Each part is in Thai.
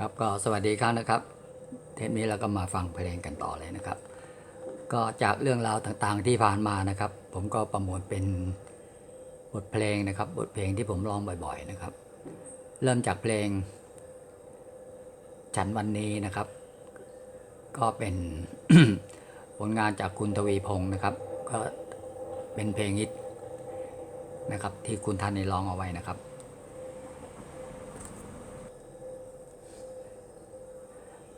ครับก็สวัสดีครับนะครับ เทปนี้เราก็มาฟังเพลงกันต่อเลยนะครับ ก็จากเรื่องราวต่างๆที่ผ่านมานะครับ ผมก็ประมวลเป็นบทเพลงนะครับ บทเพลงที่ผมร้องบ่อย ๆนะครับ เริ่มจากเพลง ฉันวันนี้นะครับ ก็เป็นผลงานจากคุณทวีพงศ์นะครับ ก็เป็นเพลงฮิตนะครับ ที่คุณท่านได้ร้องเอาไว้นะครับ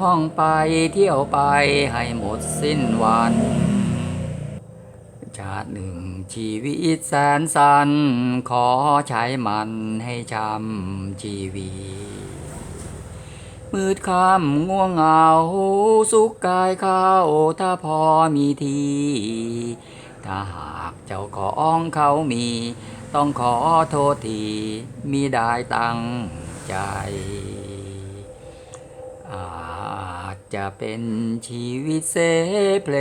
ท่องไปเที่ยวไปให้หมดสิ้นวัน ชาติหนึ่งชีวิตแสนสันขอใช้มันให้ช้ำชีวีมืดค่ำง่วงเหงาสุขกายเข้าถ้าพอมีที ถ้าหากเจ้าของเขามี ต้องขอโทษทีมิได้ตั้งใจอา จะเป็นชีวิตเสเพล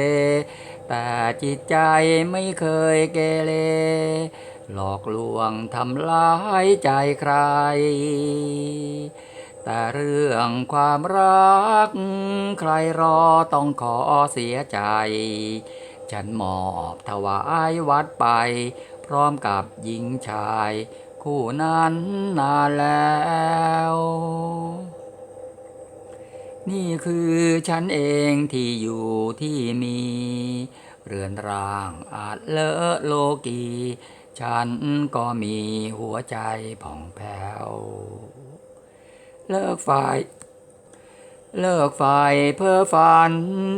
แต่จิตใจไม่เคยเกเร หลอกลวงทำร้ายใจใคร แต่เรื่องความรัก ใครรอต้องขอเสียใจ ฉันมอบถวายวัดไป พร้อมกับหญิงชาย คู่นั้นนานแล้ว นี่คือฉันเองที่อยู่ที่มี เรือนร่างอาจเลอะโลกี ฉันก็มีหัวใจผ่องแผ้ว เลิกฝ่าย เลิกฝ่ายเพ้อฝัน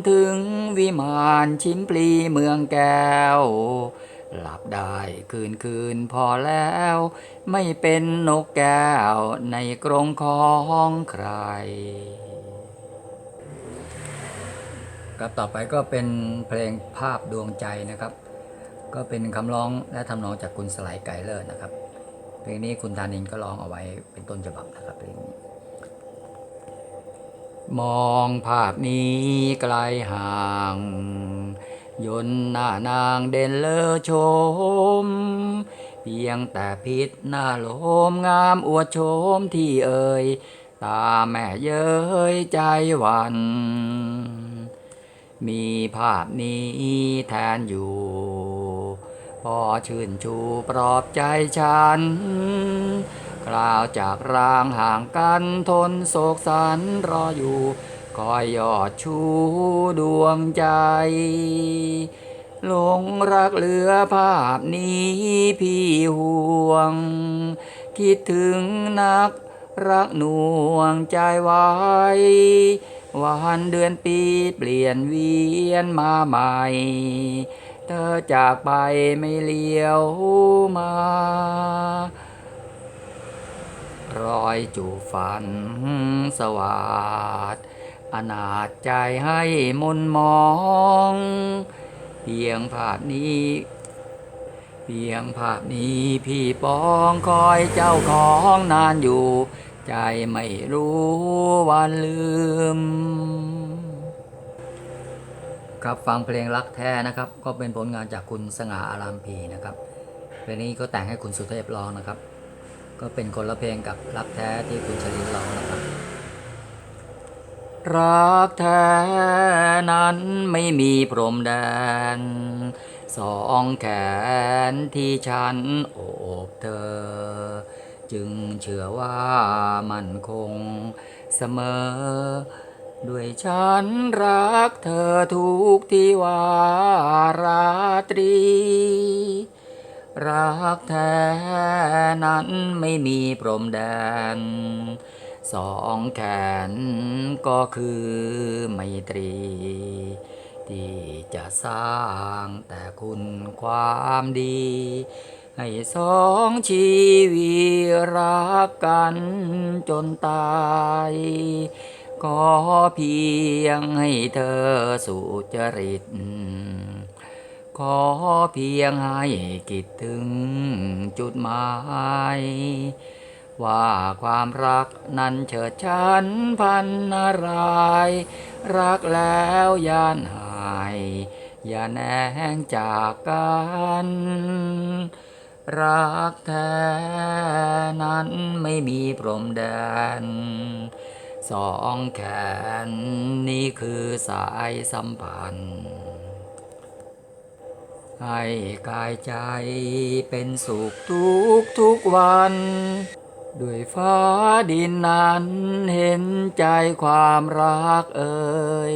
ถึงวิมานชิมปลีเมืองแก้ว หลับได้คืนคืนพอแล้ว ไม่เป็นนกแก้วในกรงของใคร ครับต่อไปก็เป็นเพลงภาพดวงใจนะครับ ก็เป็นคำร้องและทำนองจากคุณสไลด์ไกเลอร์นะครับ เพลงนี้คุณธานินก็ร้องเอาไว้เป็นต้นฉบับนะครับเพลงนี้ มองภาพนี้ไกลห่าง ยนหน้านางเด่นเลอชม เพียงแต่พิษหน้าโลมงามอวดโฉมที่เอ่ยตาแม่เย้ยใจหวัน มีภาพนี้แทนอยู่ พอชื่นชูปลอบใจฉัน คราวจากรางห่างกันทนโศกสันรออยู่ คอยยอดชูดวงใจหลงรักเหลือภาพนี้พี่ห่วง คิดถึงนักรักหน่วงใจไว้ วันเดือนปีเปลี่ยนเวียนมาใหม่ เธอจากไปไม่เลี้ยวมา รอยจูฝันสวัสดอนาจใจให้มนมอง เพียงภาพนี้ เพียงภาพนี้พี่ปองคอยเจ้าของนานอยู่ ใจไม่รู้วันลืม ครับฟังเพลงรักแท้นะครับ ก็เป็นผลงานจากคุณสง่าอารามพีนะครับเพลงนี้ก็แต่งให้คุณสุเทพร้องนะครับ ก็เป็นคนละเพลงกับรักแท้ที่คุณชลินร้องนะครับ รักแท้นั้นไม่มีพรมแดน สองแขนที่ฉันโอบเธอ จึงเชื่อว่ามันคงเสมอ ด้วยฉันรักเธอทุกที่วาราตรี รักแท้นั้นไม่มีพรมแดน สองแขนก็คือไมตรี ที่จะสร้างแต่คุณความดี ให้สองชีวิตรักกันจนตายขอเพียงให้เธอสุจริต ขอเพียงให้คิดถึงจุดหมาย ว่าความรักนั้นเฉิดฉันพันนาราย รักแล้วย่านหาย อย่าแนงจากกัน รักแท้นั้นไม่มีพรมแดน สองแขนนี่คือสายสัมพันธ์ ให้กายใจเป็นสุขทุกทุกวัน ด้วยฟ้าดินนั้นเห็นใจความรักเอ่ย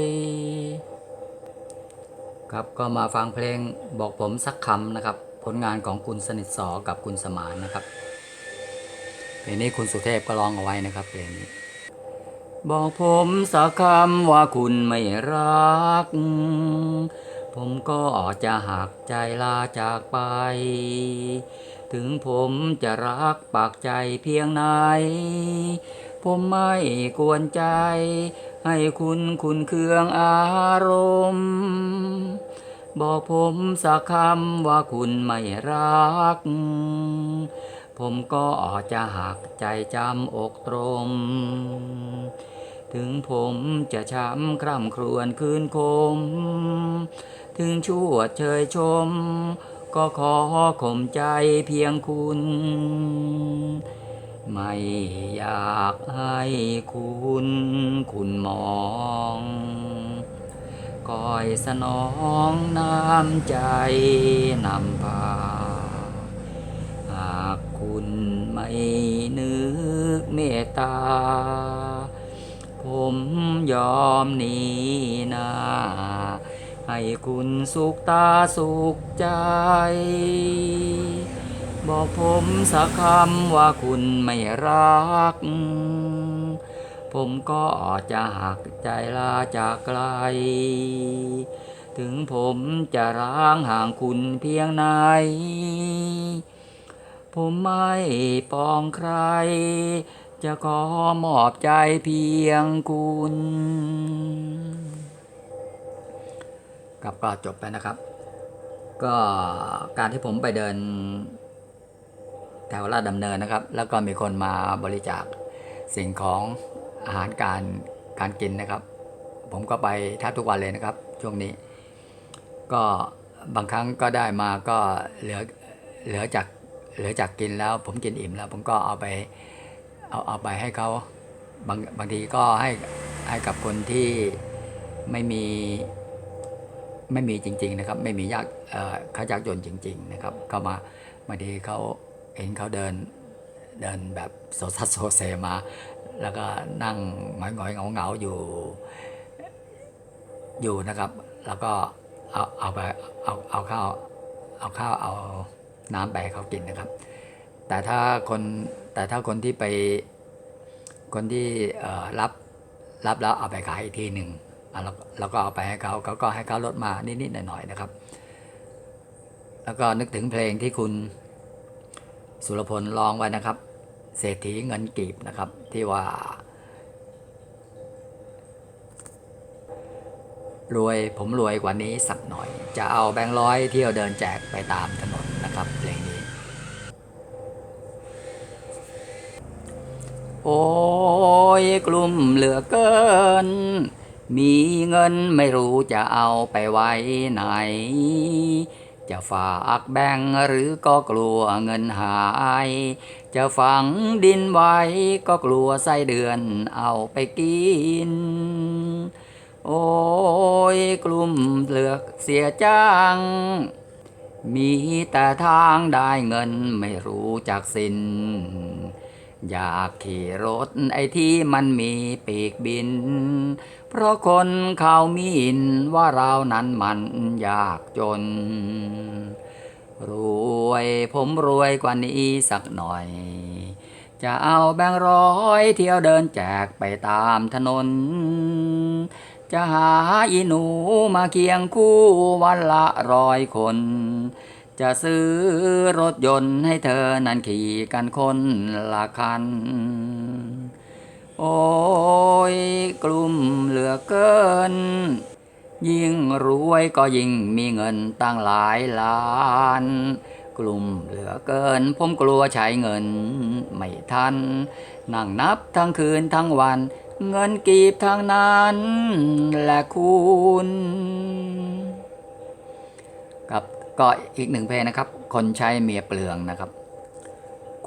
ครับก็มาฟังเพลงบอกผมสักคำนะครับ ผลงานของคุณสนิทสอกับคุณสมานนะครับเพลงนี้คุณสุเทพก็ร้องเอาไว้นะครับเพลงนี้ บอกผมสักคำว่าคุณไม่รัก ผมก็จะหักใจลาจากไป ถึงผมจะรักปากใจเพียงไหน ผมไม่กวนใจ ให้คุณคุณเครื่องอารมณ์ บอกผมสักคำว่าคุณไม่รัก ผมก็จะหักใจจำอกตรมถึงผมจะช้ำคร่ำครวญคืนคม ถึงชั่วเชยชม ก็ขอข่มใจเพียงคุณ ไม่อยากให้คุณ คุณมอง คอยสนองน้ำใจนำพา หากคุณไม่นึกเมตตา ผมยอมหนีนาให้คุณสุขตาสุขใจ บอกผมสักคำว่าคุณไม่รัก ผมก็จะหักใจลาจากไกล ถึงผมจะร้างห่างคุณเพียงไหน ผมไม่ปองใคร จะขอมอบใจเพียงคุณครับก็จบไปนะครับ ก็การที่ผมไปเดิน แถวลาดดำเนินนะครับ แล้วก็มีคนมาบริจาคสิ่งของ อาหารการการกินนะครับ ผมก็ไปแทบทุกวันเลยนะครับ ช่วงนี้ ก็บางครั้งก็ได้มาก็เหลือเหลือจากเหลือจากกินแล้ว ผมกินอิ่มแล้ว ผมก็เอาไปเอาเอาไปให้เขาบางบางทีก็ให้ให้กับคนที่ไม่มีไม่มีจริง ๆนะครับ ไม่มียากเอ่อขายากจนจริง ๆ นะครับก็มาบางทีเขาเห็นเขาเดินเดินแบบโซซัสโซเซมา แล้วก็นั่งหงอยๆเหงาๆอยู่ อยู่นะครับ แล้วก็เอาเอาไปเอาเอาข้าวเอาข้าวเอาน้ำไปให้เขากินนะครับ แต่ถ้าคนแต่ถ้าคนที่ไปคนที่รับรับแล้วเอาไปขายอีกทีหนึ่งแล้วแล้วก็เอาไปให้เขาเขาก็ให้เขาลดมานิดๆหน่อยๆนะครับ แล้วก็นึกถึงเพลงที่คุณสุรพลร้องไว้นะครับ เศรษฐีเงินกีบนะครับ ที่ว่ารวยผมรวยกว่านี้สักหน่อย จะเอาแบงค์ร้อยเที่ยวเดินแจกไปตามถนนนะครับเพลงนี้ โอ้ยกลุ่มเหลือเกิน มีเงินไม่รู้จะเอาไปไว้ไหน จะฝากแบ่งหรือก็กลัวเงินหาย จะฝังดินไว้ก็กลัวไส้เดือนเอาไปกิน โอ้ยกลุ่มเลือกเสียจัง มีแต่ทางได้เงินไม่รู้จักสิน้น อยากขี่รถไอ้ที่มันมีปีกบิน เพราะคนเขามีินว่าเรานั้นมันยากจน รวยผมรวยกว่านี้สักหน่อย จะเอาแบงค์ร้อยเที่ยวเดินแจกไปตามถนน จะหาอีหนูมาเคียงคู่วันละร้อยคน จะซื้อรถยนต์ให้เธอนั้นขี่กันคนละคัน โอ้ยกลุ่มเหลือเกิน ยิ่งรวยก็ยิ่งมีเงินตั้งหลายล้าน กลุ่มเหลือเกิน ผมกลัวใช้เงิน ไม่ทัน นั่งนับทั้งคืนทั้งวัน เงินกีบทั้งนั้นแหละคุณครับก็อีกหนึ่งเพลงนะครับ คนใช้เมียเปลืองนะครับ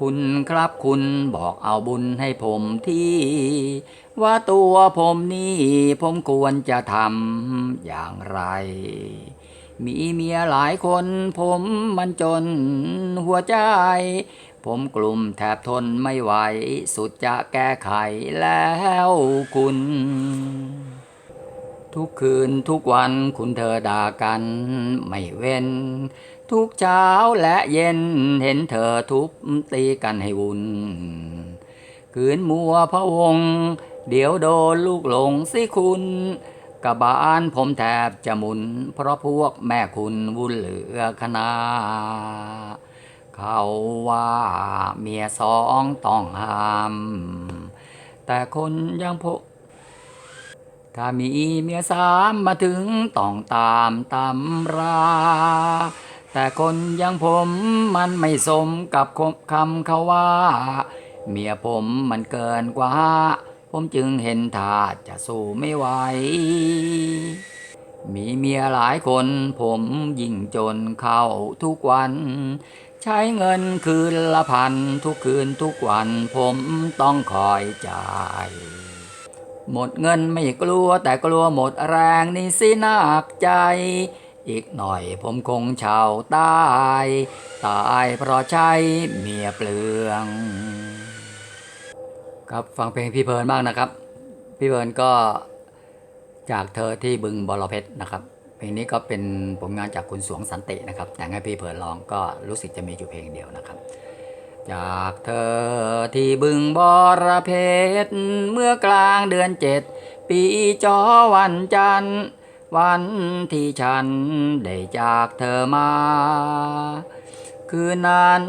คุณครับคุณบอกเอาบุญให้ผมที่ ว่าตัวผมนี่ผมควรจะทำอย่างไร มีเมียหลายคนผมมันจนหัวใจ ผมกลุ่มแทบทนไม่ไหว สุดจะแก้ไขแล้วคุณ ทุกคืนทุกวันคุณเธอด่ากันไม่เว้น ทุกเช้าและเย็นเห็นเธอทุบตีกันให้วุ่นคืนมัวพะวง เดี๋ยวโดนลูกหลงสิคุณกะบาลผมแทบจะหมุน เพราะพวกแม่คุณวุ่นเหลือคณะเขาว่าเมียสองต้องห้าม แต่คนยังพกถ้ามีเมียสามมาถึงต้องตามตำรา แต่คนอยังผมมันไม่สมกับคำเขาว่า เมียผมมันเกินกว่า ผมจึงเห็นท่าจะสู้ไม่ไหว มีเมียหลายคนผมยิ่งจนเข้าทุกวัน ใช้เงินคืนละพันทุกคืนทุกวันผมต้องคอยจ่ายหมดเงินไม่กลัวแต่กลัวหมดแรงนี่สินักใจ อีกหน่อยผมคงช่าตายตายเพราะใช้เมียเปลือง ครับฟังเพลงพี่เพลินมากนะครับ พี่เพลินก็จากเธอที่บึงบอรเพชรนะครับ เพลงนี้ก็เป็นผลงานจากคุณสวงสันตินะครับ แต่งให้พี่เพลินร้องก็รู้สึกจะมีอยู่เพลงเดียวนะครับ จากเธอที่บึงบอรเพชรเมื่อกลางเดือนเจ็ดปีจอวันจันทร์ วันที่ฉันได้จากเธอมา คืนนั้น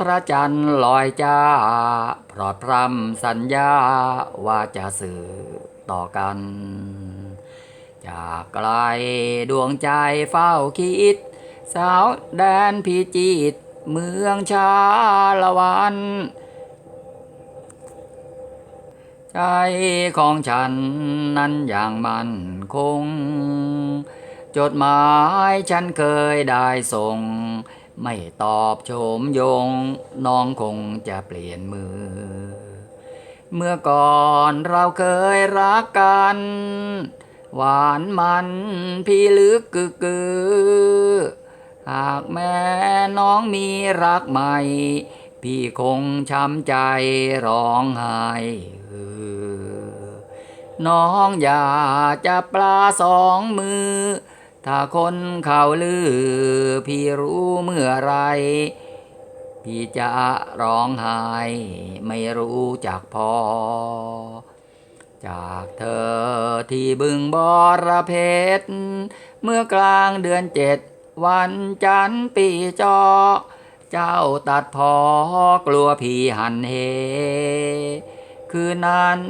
พระจันทร์ลอยจ้าพรอดพรำสัญญาว่าจะสื่อต่อกัน จากไกลดวงใจเฝ้าคิด สาวแดนพิจิตรเมืองชาละวัน ใจของฉันนั้นอย่างมั่นคง จดหมายฉันเคยได้ส่ง ไม่ตอบโฉมยง น้องคงจะเปลี่ยนมือ เมื่อก่อนเราเคยรักกัน หวานมันพี่ลึกกึกกือหากแม่น้องมีรักใหม่ พี่คงช้ำใจร้องไห้ น้องอย่าจะปลาสองมือ ถ้าคนเขาลือ พี่รู้เมื่อไร พี่จะร้องไห้ไม่รู้จักพอ จากเธอที่บึงบอระเพชรเมื่อกลางเดือนเจ็ดวันจันทร์ปีจอ เจ้าตัดพอกลัวพี่หันเห คืนนั้น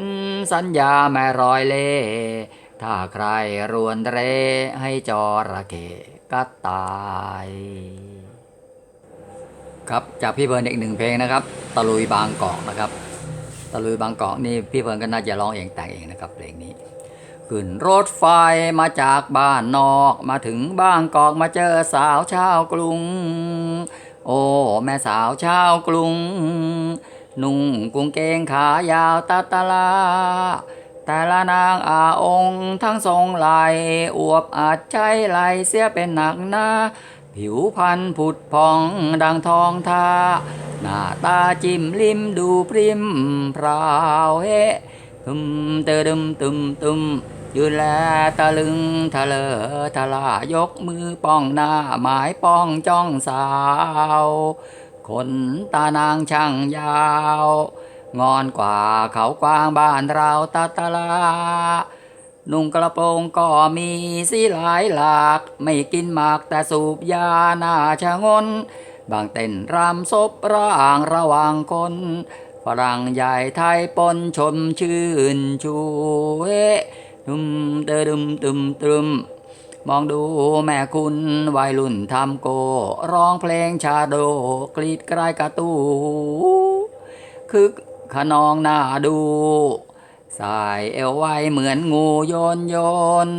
สัญญาแม่รอยเล่ถ้าใครรวนเรให้จอระเข้กัดตาย ครับจากพี่เพิร์นอีกหนึ่งเพลงนะครับ ตะลุยบางกอกนะครับ ตะลุยบางกอกนี่พี่เพิร์นก็น่าจะร้องเองแต่งเองนะครับเพลงนี้ขึ้นรถไฟมาจากบ้านนอกมาถึงบางกอกมาเจอสาวชาวกรุง โอ้ แม่สาวชาวกรุง นุ่งกุงเกงขายาวตาตาลา แต่ละนางอาองค์ทั้งทรงไหลอวบอาจใจไหลเสียเป็นหนักหน้า ผิวพันผุดพองดังทองทา หน้าตาจิ้มลิมดูพริมพราวเฮตึมเตดึมตึมตึมยืนแลตะลึงทะเลทะลายกมือป้องหน้าหมายป้องจ้องสาว คนตานางช่างยาว งอนกว่าเขากว้างบ้านเราตาตาลา นุ่งกระโปรงก็มีสีหลายหลาก ไม่กินหมากแต่สูบยาหน้าชะงน บางเต้นรำซบร่างระหว่างคนฝรั่งใหญ่ไทยปนชมชื่นชูเฮดุมเตดุมตุมตรุม มองดูแม่คุณวัยรุ่นทำโก ร้องเพลงชาโดกรีดกรายกระตูคึกขนองหน้าดูสายเอวไว้เหมือนงูโยนโยน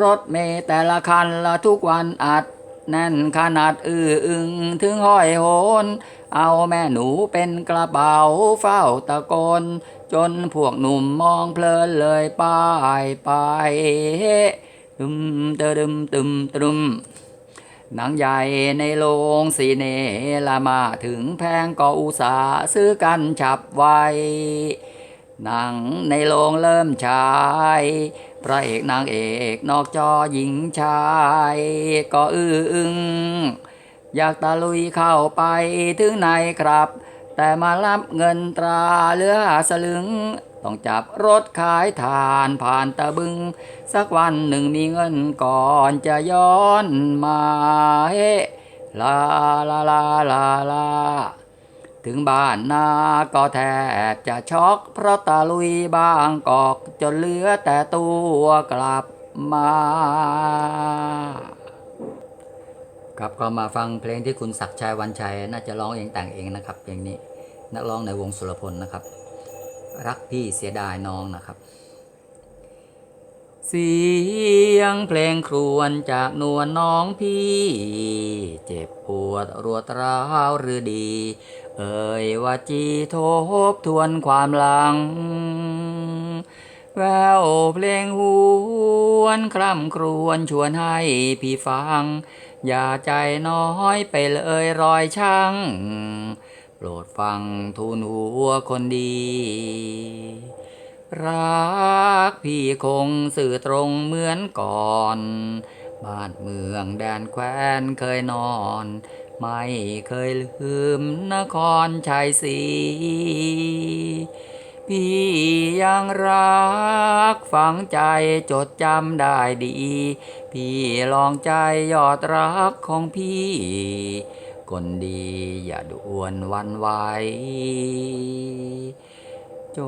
รถเมล์แต่ละคันละทุกวันอัด แน่นขนาดอื้ออึงถึงห้อยโหน เอาแม่หนูเป็นกระเป๋าเฝ้าตะโกน จนพวกหนุ่มมองเพลินเลยไป้ายไป ตึมเตอดึมตึมตรุมหนังใหญ่ในโรงสีเนลมาถึงแพงก็อุตสาซื้อกันฉับไวหนังในโรงเริ่มฉาย พระเอกนางเอกนอกจอหญิงชาย ก็อื้ออึงอยากตะลุยเข้าไปถึงในครับ แต่มารับเงินตราเหลือหาสลึง ต้องจับรถขายทานผ่านตะบึง สักวันหนึ่งมีเงินก่อนจะย้อนมาเฮลาลาลาลาลาถึงบ้านนาก็แทบจะช็อก เพราะตะลุยบางกอก จนเหลือแต่ตัวกลับมา ครับก็มาฟังเพลงที่คุณศักดิ์ชัยวันชัย น่าจะร้องเองแต่งเองนะครับเพลงนี้นักร้องในวงสุรพลนะครับ รักพี่เสียดายน้องนะครับ เสียงเพลงครวญจากนวลน้องพี่ เจ็บปวดรวดร้าวหรือดี เอ่ยว่าจีทบทวนความหลัง แววเพลงหวนคร่ำครวญชวนให้พี่ฟัง อย่าใจน้อยไปเลยรอยช่าง โปรดฟังทูลหัวคนดี รักพี่คงสื่อตรงเหมือนก่อน บ้านเมืองแดนแคว้นเคยนอน ไม่เคยลืมนครชัยศรีพี่ยังรักฝังใจจดจำได้ดี พี่ลองใจยอดรักของพี่ คนดี อย่าด่วนวันไหวจ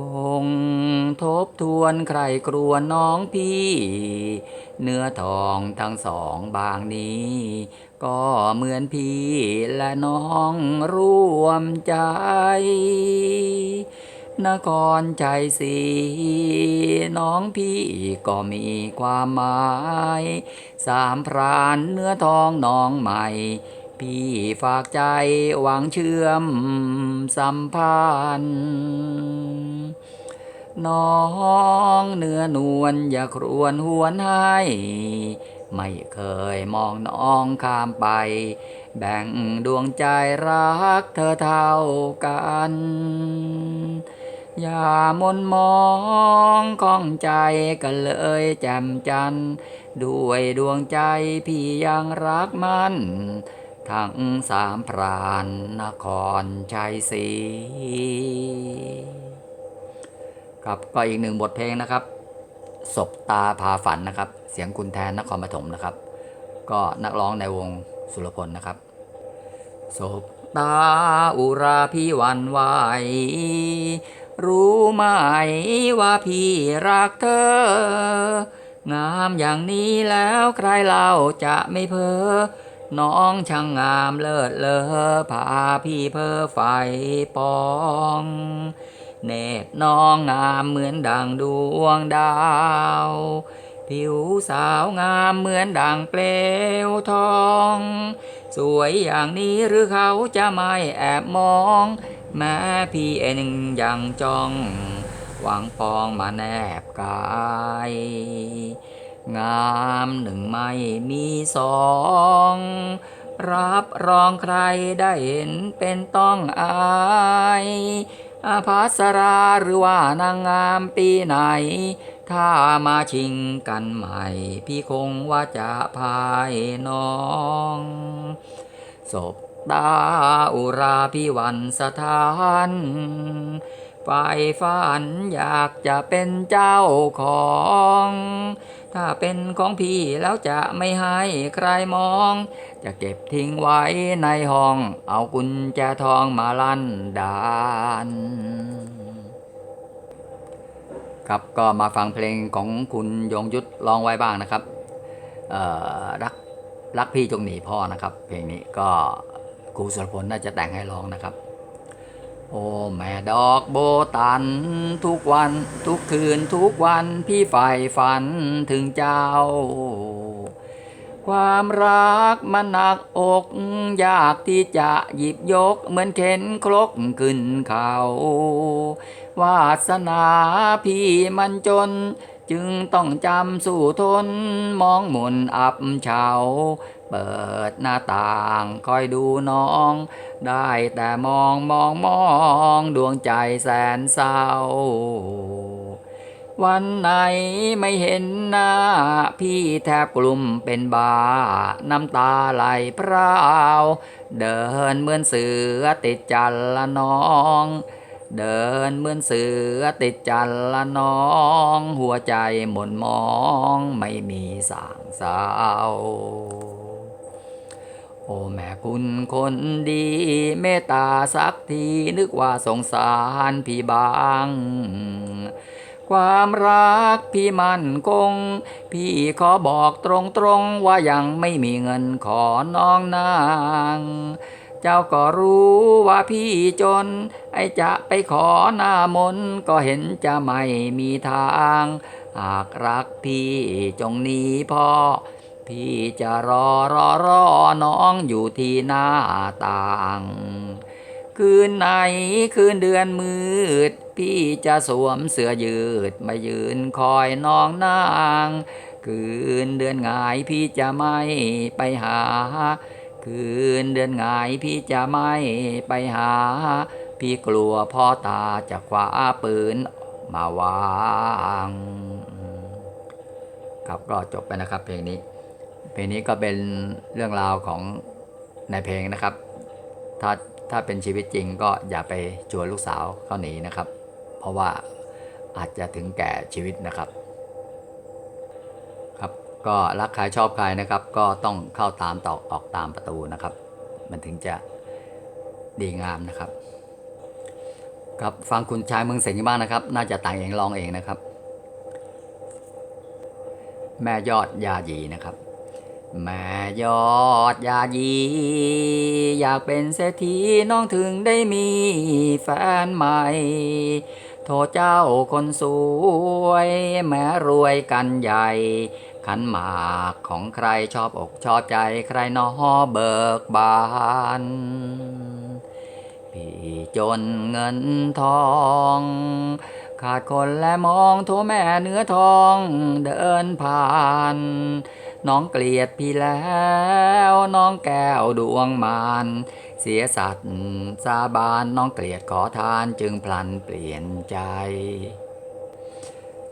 งทบทวนใครครวน้องพี่ เนื้อทองทั้งสองบางนี้ ก็เหมือนพี่และน้องร่วมใจ นครใจสีน้องพี่ก็มีความหมาย สามพรานเนื้อทองน้องใหม่ พี่ฝากใจหวังเชื่อมสัมพันธ์น้องเนื้อนวลอย่าครวนหวนให้ ไม่เคยมองน้องข้ามไป แบ่งดวงใจรักเธอเท่ากัน อย่ามนมองข้องใจกันเลยแจ่มจันทร์ด้วยดวงใจพี่ยังรักมัน ทั้งสามพรานนครชัยศรีครับก็อีกหนึ่งบทเพลงนะครับศบตาพาฝันนะครับ เสียงคุณแทนนครปฐมนะครับ ก็นักร้องในวงสุรพลนะครับศบตาอุราพี่วันไหวรู้ไหมว่าพี่รักเธอ งามอย่างนี้แล้วใครเล่าจะไม่เพ้อ น้องช่างงามเลิศเลอพาพี่เพ้อไฟปอง เนตรน้องงามเหมือนดังดวงดาว ผิวสาวงามเหมือนดังเปลวทอง สวยอย่างนี้หรือเขาจะไม่แอบมอง แม้พี่เองยังจ้อง หวังปองมาแนบกาย งามหนึ่งไม่มีสอง รับรองใครได้เห็นเป็นต้องอายอาภัสราหรือว่านางงามปีไหน ถ้ามาชิงกันใหม่ พี่คงว่าจะพายน้องศพดาอุราพิวันสถานฝ่ายฝันอยากจะเป็นเจ้าของ ถ้าเป็นของพี่แล้วจะไม่ให้ใครมอง จะเก็บทิ้งไว้ในห้อง เอากุญแจทองมาลั่นดานครับก็มาฟังเพลงของคุณยงยุทธร้องไว้บ้างนะครับเอ่อรักรักพี่จงหนีพ่อนะครับ เพลงนี้ก็ครูสุรพลน่าจะแต่งให้ร้องนะครับ โอ้แม่ดอกโบตัน ทุกวันทุกคืนทุกวันพี่ใฝ่ฝันถึงเจ้า ความรักมันหนักอกยากที่จะหยิบยกเหมือนเข็นครกขึ้นเขา วาสนาพี่มันจน จึงต้องจำสู่ทนมองหมุนอับเฉา เปิดหน้าต่างคอยดูน้อง ได้แต่มองมองมองดวงใจแสนเศร้า วันไหนไม่เห็นหน้า พี่แทบกลุ่มเป็นบา น้ำตาไหลพราว เดินเหมือนเสือติดจันละน้องเดินเหมือนเสือติดจันละน้อง หัวใจหม่นมองไม่มีสางเศร้า โอ้แม่คุณคนดี เมตตาสักทีนึกว่าสงสารพี่บาง ความรักพี่มั่นคง พี่ขอบอกตรงๆว่ายังไม่มีเงินขอน้องนาง เจ้าก็รู้ว่าพี่จน ไอจะไปขอหน้ามนก็เห็นจะไม่มีทาง หากรักพี่จงหนีพ่อ พี่จะรอรอรอน้องอยู่ที่หน้าต่าง คืนไหนคืนเดือนมืด พี่จะสวมเสื้อยืดมายืนคอยน้องนาง คืนเดือนหงายพี่จะไม่ไปหา คืนเดือนหงายพี่จะไม่ไปหา พี่กลัวพ่อตาจะคว้าปืนมาวางครับก็จบไปนะครับเพลงนี้ เพลงนี้ก็เป็นเรื่องราวของในเพลงนะครับ ถ้าถ้าเป็นชีวิตจริงก็อย่าไปชวนลูกสาวเขาหนีนะครับ เพราะว่าอาจจะถึงแก่ชีวิตนะครับ ครับก็รักใครชอบใครนะครับ ก็ต้องเข้าตามตอกออกตามประตูนะครับ มันถึงจะดีงามนะครับ ครับฟังคุณชายเมืองเสงห์บ้างนะครับ น่าจะต่างเองร้องเองนะครับ แม่ยอดยายีนะครับ แม่ยอดยายี อยากเป็นเศรษฐีน้องถึงได้มีแฟนใหม่ โทษเจ้าคนสวย แม้รวยกันใหญ่ ขันหมากของใครชอบอกชอบใจใครนอเบิกบานพี่จนเงินทอง ขาดคนและมองโทแม่เนื้อทองเดินผ่าน น้องเกลียดพี่แล้วน้องแก้วดวงมานเสียสัตว์สาบานน้องเกลียดขอทานจึงพลันเปลี่ยนใจ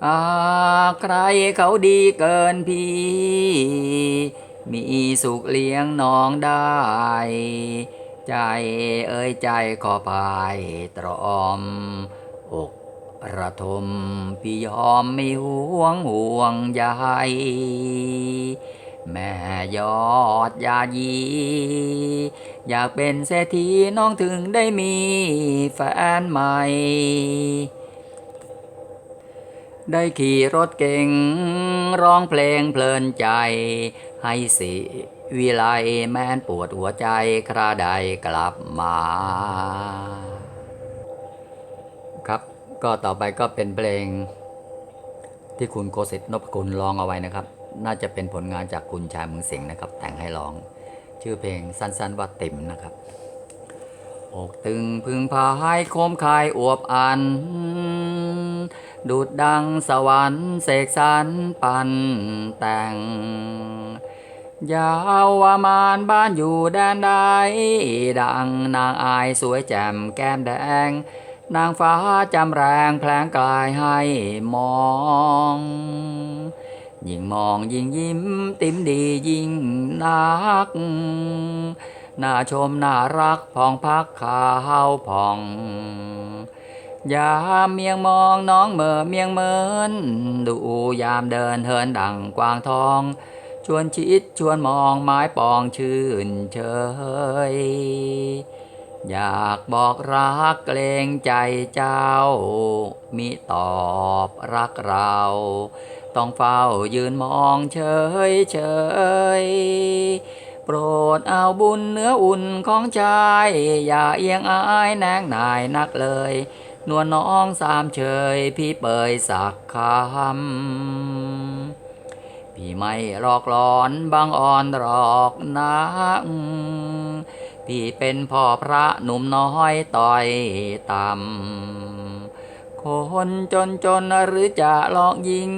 อาใครเขาดีเกินพี่ มีสุขเลี้ยงน้องได้ ใจเอ้ยใจขอพายตรอม ระทมพี่ยอมไม่ห่วงห่วงใยแม่ยอดยายี อยากเป็นเศรษฐีน้องถึงได้มีแฟนใหม่ ได้ขี่รถเก่ง ร้องเพลงเพลินใจ ให้สิวิไลแม้นปวดหัวใจคราใดกลับมา ก็ต่อไปก็เป็นเพลงที่คุณโกสิทธิ์นพคุณร้องเอาไว้นะครับ น่าจะเป็นผลงานจากคุณชายเมืองสิงนะครับ แต่งให้ร้อง ชื่อเพลงสั้นๆว่าติ่มนะครับ อกตึงพึงพายโคมคายอวบอัน ดูดดังสวรรค์เสกสรรปันแต่งยาววามานบ้านอยู่แดนใดดังนางอายสวยแจ่มแก้มแดง นางฟ้าจำแรงแผลงกลายให้มองยิ่งมองยิ่งยิ้มติ้มดียิ่งนัก น่าชมน่ารักผ่องพักขาวผ่องยามเมียงมองน้องเหม่อเมียงเมินดูยามเดินเฮินดังกวางทอง ชวนชิดชวนมองไม้ปองชื่นเชย อยากบอกรักเกรงใจเจ้า มิตอบรักเรา ต้องเฝ้ายืนมองเฉยเฉยโปรดเอาบุญเนื้ออุ่นของชาย อย่าเอียงอายแนงนายนักเลย นวลน้องสามเฉยพี่เปยสักคำพี่ไม่หลอกหลอนบางอ่อนหรอกนะ พี่เป็นพ่อพระหนุ่มน้อยต่อยต่ำคนจนจนหรือจะหลอกยิง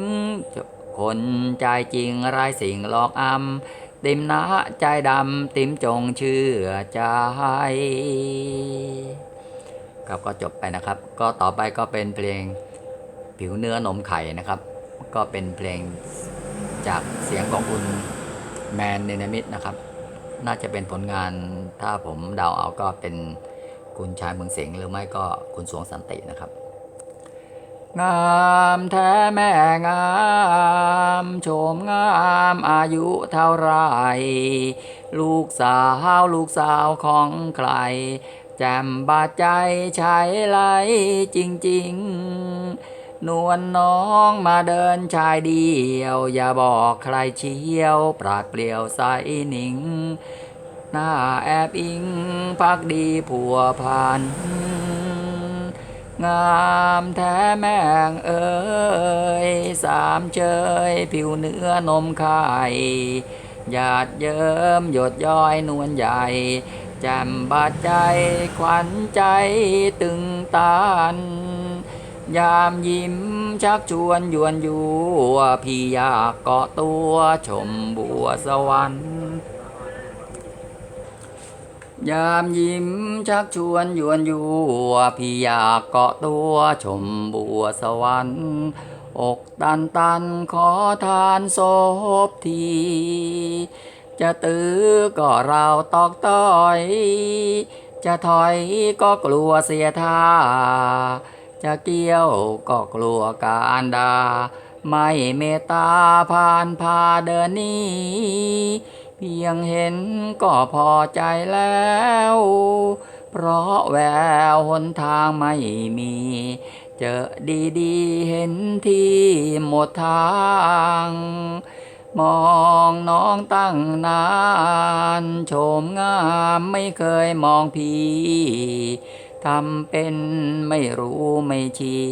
คนใจจริงไรายสิ่งหลอกอำติมนะใจดำติมจงเชื่อใจครับก็จบไปนะครับ ก็ต่อไปก็เป็นเพลงผิวเนื้อนมไข่นะครับ ก็เป็นเพลงจากเสียงของคุณแมนเนนมิดนะครับ น่าจะเป็นผลงานถ้าผมเดาเอาก็เป็นคุณชายเมืองเสงหรือไม่ก็คุณสวงสันตินะครับ งามแท้แม่งามโฉมงามอายุเท่าไร ลูกสาวลูกสาวของใครแจ่มบาดใจใชายไหลจริง ๆ นวลน้องมาเดินชายเดียว อย่าบอกใครเชี่ยว ปราดเปลี่ยวใสหนิง หน้าแอบอิงพักดีผัวพัน งามแท้แม่งเอ้ยสามเชยผิวเนื้อนมไข่หยาดเยิ้มหยดย้อยนวลใหญ่แจ่มบาดใจขวัญใจตึงตัน ยามยิ้มชักชวนยวนอยู่พี่อยากเกาะตัวชมบัวสวรรค์ยามยิ้มชักชวนยวนอยู่พี่อยากเกาะตัวชมบัวสวรรค์อกตันตันขอทานศพที จะตื้อก็เราตอกต้อย จะถอยก็กลัวเสียท่า จะเกี่ยวก็กลัวการดา ไม่เมตตาผ่านพาเดินนี้เพียงเห็นก็พอใจแล้ว เพราะแววหนทางไม่มี เจอดีๆเห็นที่หมดทางมองน้องตั้งนาน โฉมงามไม่เคยมองพี่ ทำเป็นไม่รู้ไม่ชี้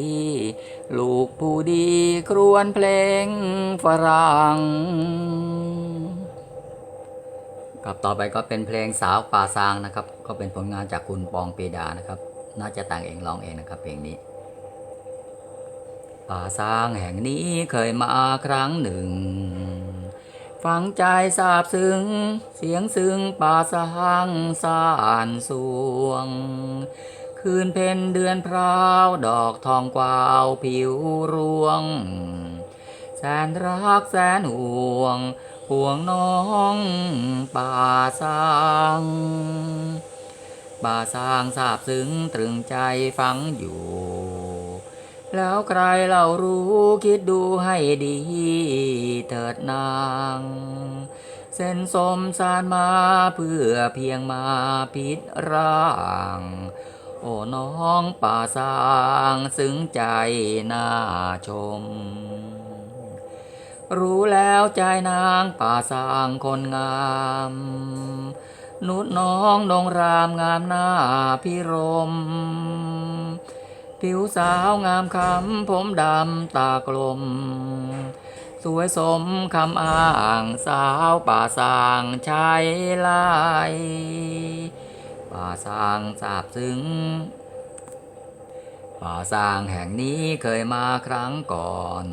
ลูกผู้ดีครวนเพลงฝรั่งครับต่อไปก็เป็นเพลงสาวป่าซางนะครับ ก็เป็นผลงานจากคุณปองปีดานะครับ น่าจะแต่งเองร้องเองนะครับเพลงนี้ ป่าซางแห่งนี้เคยมาครั้งหนึ่ง ฟังใจซาบซึ้ง เสียงซึ้งป่าซางสานสวง คืนเพ็ญเดือนพราว ดอกทองกวาวผิวรวง แสนรักแสนห่วง ห่วงน้องป่าสางป่าสางทราบซึ้งตรึงใจฟังอยู่ แล้วใครเรารู้คิดดูให้ดีเถิดนางเส้นสมสารมาเพื่อเพียงมาพิษร่าง โอ้น้องป่าสางซึ้งใจน่าชม รู้แล้วใจนางป่าสางคนงาม นุดน้องดงรามงามหน้าพิรม ผิวสาวงามคำผมดำตากลม สวยสมคำอ้างสาวป่าสางชายลาย ป่าสางสาบซึ้งป่าสางแห่งนี้เคยมาครั้งก่อน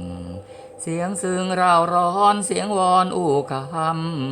เสียงซึ้งเราร้อนเสียงวอนอู่คำ